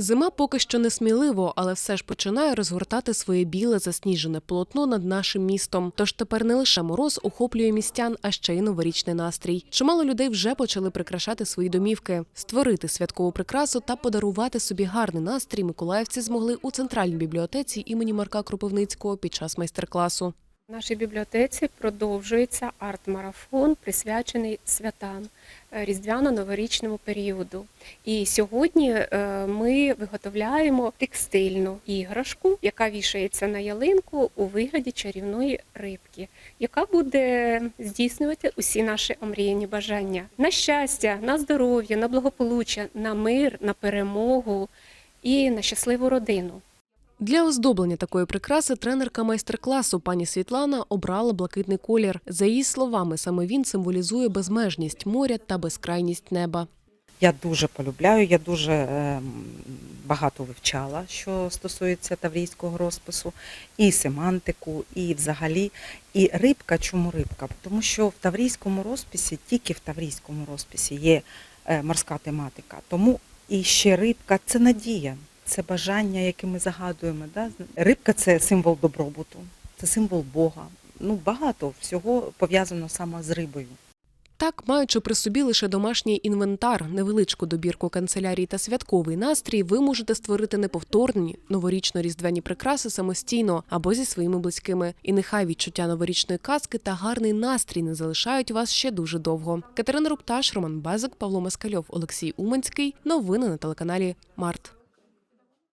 Зима поки що не сміливо, але все ж починає розгортати своє біле засніжене полотно над нашим містом. Тож тепер не лише мороз охоплює містян, а ще й новорічний настрій. Чимало людей вже почали прикрашати свої домівки, створити святкову прикрасу та подарувати собі гарний настрій. Миколаївці змогли у центральній бібліотеці імені Марка Кропивницького під час майстер-класу. В нашій бібліотеці продовжується арт-марафон, присвячений святам е, різдвяно-новорічному періоду. І сьогодні е, ми виготовляємо текстильну іграшку, яка вішається на ялинку у вигляді чарівної рибки, яка буде здійснювати усі наші омріяні бажання на щастя, на здоров'я, на благополуччя, на мир, на перемогу і на щасливу родину. Для оздоблення такої прикраси тренерка майстер-класу пані Світлана обрала блакитний колір. За її словами, саме він символізує безмежність моря та безкрайність неба. Я дуже полюбляю, я дуже е, багато вивчала, що стосується таврійського розпису, і семантику, і взагалі. І рибка, чому рибка? Тому що в таврійському розписі, тільки в таврійському розписі є е, морська тематика. Тому і ще рибка це надія, це бажання, яке ми загадуємо. Да? Рибка це символ добробуту, це символ Бога. Ну, багато всього пов'язано саме з рибою. Так, маючи при собі лише домашній інвентар, невеличку добірку канцелярій та святковий настрій, ви можете створити неповторні новорічно-різдвяні прикраси самостійно або зі своїми близькими. І нехай відчуття новорічної казки та гарний настрій не залишають вас ще дуже довго. Катерина Рупташ, Роман Безик, Павло Маскальов, Олексій Уманський. Новини на телеканалі Март.